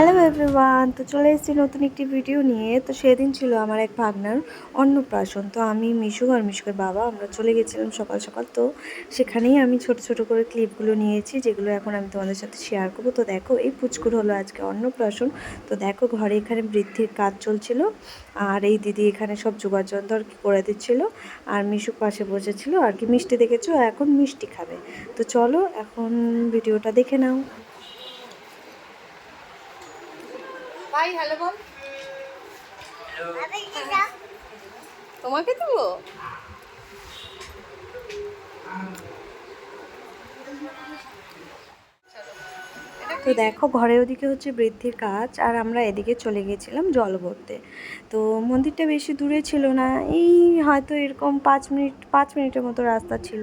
Hello everyone তো চলে এসেছি নতুন একটি ভিডিও নিয়ে। তো সেদিন ছিল আমার এক ভাগনার অন্নপ্রাশন। তো আমি মিশু আর মিশুকের বাবা, আমরা চলে গেছিলাম সকাল সকাল। তো সেখানেই আমি ছোট ছোট করে ক্লিপগুলো নিয়েছি, যেগুলো এখন আমি তোমাদের সাথে শেয়ার করব। তো দেখো, এই পুচকুর হলো আজকে অন্নপ্রাশন। তো দেখো, ঘরে এখানে বৃদ্ধির কাজ চলছিল। আর এই দিদি এখানে সব জোগাড় যন্ত্র কি করে দিচ্ছিল। আর মিশুক পাশে বসেছিল। আর কি, মিষ্টি দেখেছ? এখন মিষ্টি খাবে। তো চলো, এখন ভিডিওটা দেখে নাও। ভাই হ্যালো বল। তোমাকে দেবো? তো দেখো, ঘরের ওদিকে হচ্ছে বৃদ্ধির কাজ, আর আমরা এদিকে চলে গেছিলাম জল ভরতে। তো মন্দিরটা বেশি দূরে ছিল না, এই হয়তো এরকম পাঁচ মিনিট, পাঁচ মিনিটের মতো রাস্তা ছিল।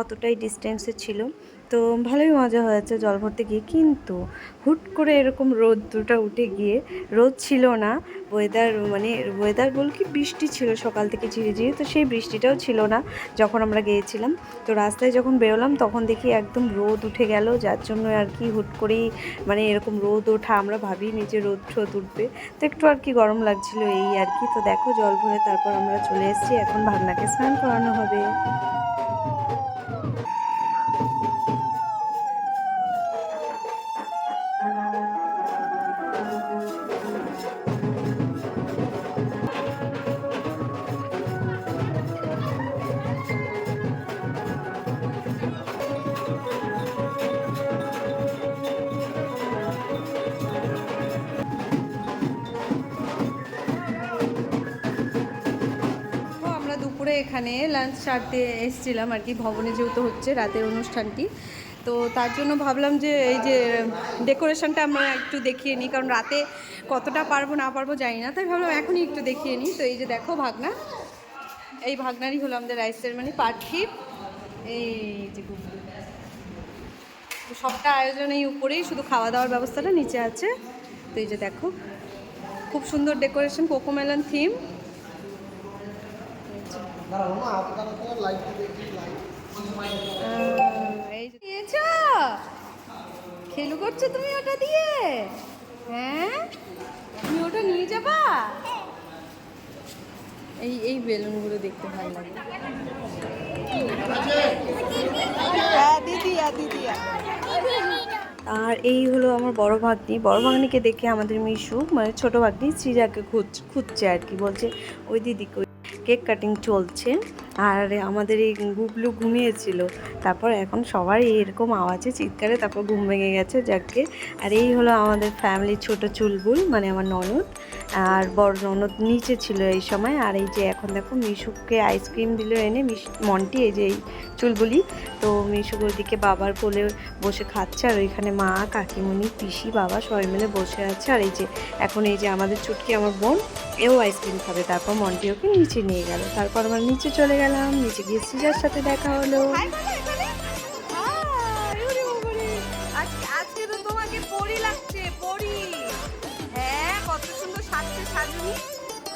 অতটাই ডিস্টেন্সে ছিল। তো ভালোই মজা হয়েছে জল ভরতে গিয়ে। কিন্তু হুট করে এরকম রোদ দুটা উঠে গিয়ে, রোদ ছিল না ওয়েদার মানে ওয়েদার বল কি বৃষ্টি ছিল সকাল থেকে ঝিরিঝিরি, তো সেই বৃষ্টিটাও ছিল না যখন আমরা গিয়েছিলাম। তো রাস্তায় যখন বেরোলাম তখন দেখি একদম রোদ উঠে গেল, যার জন্য আর কি হুট করেই মানে এরকম রোদ ওঠা আমরা ভাবি নিজে রোদ ঠোদ উঠবে। তো একটু আর কি গরম লাগছিল এই আর কি। তো দেখো জল ভরে তারপর আমরা চলে এসেছি। এখন ভাগনাকে স্নান করানো হবে। দুপুরে এখানে লাঞ্চ সারতে এসেছিলাম আর কি। ভবনে যেহেতু হচ্ছে রাতের অনুষ্ঠানটি। তো তার জন্য ভাবলাম যে এই যে ডেকোরেশনটা আমরা একটু দেখিয়ে নিই। কারণ রাতে কতটা পারব, না পারব জানি না। তাই ভাবলাম এখনই একটু দেখিয়ে নিই। তো এই যে দেখো ভাগনা। এই ভাগনারই হলো আমাদের রাইস সেরেমানি পার্থি এই যে। সবটা আয়োজন এই উপরেই। শুধু খাওয়া দাওয়ার ব্যবস্থাটা নিচে আছে। তো এই যে দেখো। খুব সুন্দর ডেকোরেশন কোকোমেলন থিম খেলু করছ তুমি ওটা দিয়ে? হ্যাঁ? তুমি ওটা নিয়ে যাবা? এই এই বেলুনগুলো দেখতে ভালো লাগে। হ্যাঁ আর এই হলো আমার বড় ভাগ্নি। বড় ভাগ্নিকে দেখে আমাদের মিশু মানে ছোট ভাগ্নি খুঁজ খুঁজছে আর কি, বলছে, ওই দিদিকে কেক কাটিং চলছে। আর আমাদের এই গুবলু ঘুমিয়েছিল। তারপর এখন সবার এরকম আওয়াজে চিৎকারে তারপর ঘুম ভেঙে গেছে যাকে। আর এই হলো আমাদের ফ্যামিলির ছোট চুলবুল মানে আমার ননদ। আর বড় ননদ নিচে ছিল এই সময়। আর এই যে এখন দেখো মিশুকে আইসক্রিম দিল এনে মন্টি এই যে এই চুলবুলি তো মিশুক ওইদিকে বাবার কোলে বসে খাচ্ছে। আর ওইখানে মা, কাকিমণি, পিসি, বাবা সবাই মিলে বসে আছে। আর এই যে এখন এই যে আমাদের চুটকি, আমার বোন, এও আইসক্রিম খাবে। তারপর মন্টি ওকে নিচে নিয়ে গেল। তারপর আমরা নিচে চলে গেলাম নিচে গিয়ে সিজার সাথে দেখা হলো। আজকে তো তোমাকে পরি লাগছে পরি। হ্যাঁ কত সুন্দর সাজছে সাজুনি।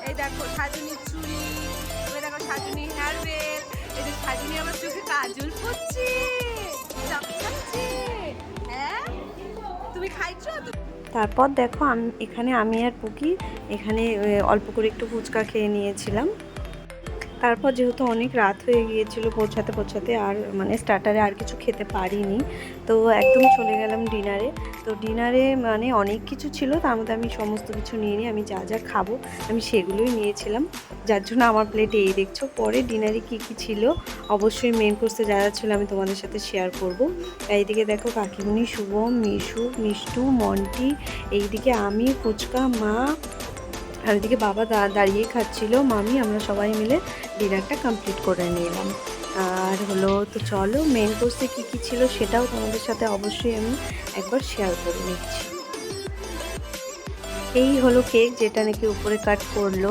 এই দেখো সাজুনির চুড়ি এই দেখো সাজুনি হেয়ার এই যে সাজুনি আমার চোখে কাজল পড়ছে। চকচকছে হ্যাঁ? তুমি খাইছো? তারপর দেখো আমি এখানে আমি আর পুকি এখানে অল্প করে একটু ফুচকা খেয়ে নিয়েছিলাম। তারপর যেহেতু অনেক রাত হয়ে গিয়েছিল পৌঁছাতে পৌঁছাতে আর মানে স্টার্টারে আর কিছু খেতে পারিনি, তো একদম চলে গেলাম ডিনারে তো ডিনারে মানে অনেক কিছু ছিল তার মধ্যে আমি সমস্ত কিছু নিয়ে নিই আমি যা যা খাব আমি সেগুলোই নিয়েছিলাম। যার জন্য আমার প্লেটে এই দেখছ। পরে ডিনারে কি কি ছিল অবশ্যই মেন কোর্সে যা যা ছিল আমি তোমাদের সাথে শেয়ার করব। এইদিকে দেখো কাকিমুনি শুভম, মিশু, মিষ্টু, মন্টি, এইদিকে আমি ফুচকা মা আর এদিকে বাবা দাঁড়িয়ে খাচ্ছিল, মামি, আমরা সবাই মিলে ডিনারটা কমপ্লিট করে নিলাম। আর হলো, তো চলো মেন কোর্সে কী কী ছিল সেটাও তোমাদের সাথে অবশ্যই আমি একবার শেয়ার করে নিচ্ছি। এই হলো কেক যেটা নাকি উপরে কাট করল,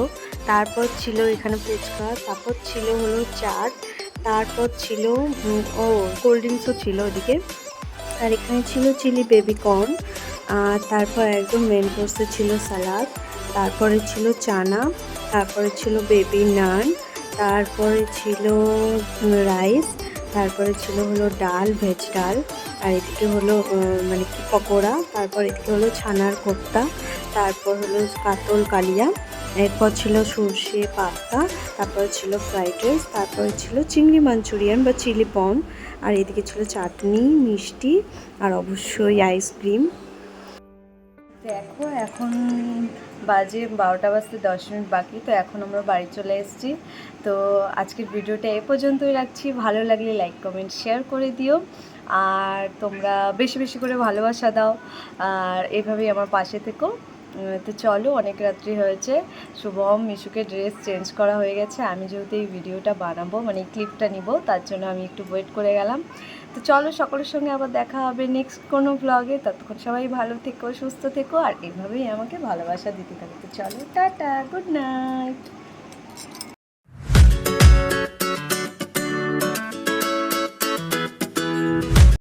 তারপর ছিল এখানে ফুচকা, তারপর ছিল হলো চাট, তারপর ছিল ও কোল্ড ড্রিঙ্কসও ছিল ওদিকে। আর এখানে ছিল চিলি বেবি কর্ন আর তারপর একদম মেন কোর্সে ছিল সালাদ তারপরে ছিল চানা, তারপরে ছিল বেবি নান তারপরে ছিল রাইস তারপরে ছিল হলো ডাল ভেজ ডাল, আর এদিকে হলো মানে কি পকোড়া, তারপর এদিকে হলো ছানার কোপ্তা, তারপর হলো কাতল কালিয়া, এরপর ছিল সর্ষে পাতা, তারপরে ছিল ফ্রাইড রাইস তারপরে ছিল চিংড়ি মাঞ্চুরিয়ান বা চিলি পন আর এদিকে ছিল চাটনি, মিষ্টি, আর অবশ্যই আইসক্রিম দেখো, এখন বাজে বারোটা বাজতে দশ মিনিট বাকি, তো এখন আমরা বাড়ি চলে এসেছি। তো আজকের ভিডিওটা এ পর্যন্তই রাখছি। ভালো লাগলে লাইক কমেন্ট শেয়ার করে দিও। আর তোমরা বেশি বেশি করে ভালোবাসা দাও। আর এভাবেই আমার পাশে থেকো। তো চলো, অনেক রাত্রি হয়েছে। শুভম, মিশুকে ড্রেস চেঞ্জ করা হয়ে গেছে। আমি যেহেতু এই ভিডিওটা বানাবো মানে ক্লিপটা নিব, তার জন্য আমি একটু ওয়েট করে গেলাম। তো চলো সকলের সঙ্গে আবার দেখা হবে নেক্সট কোনো ব্লগে ততক্ষণ সবাই ভালো থেকো, সুস্থ থেকো, আর এভাবেই আমাকে ভালোবাসা দিতে থাকো। তো চলো, টাটা গুড নাইট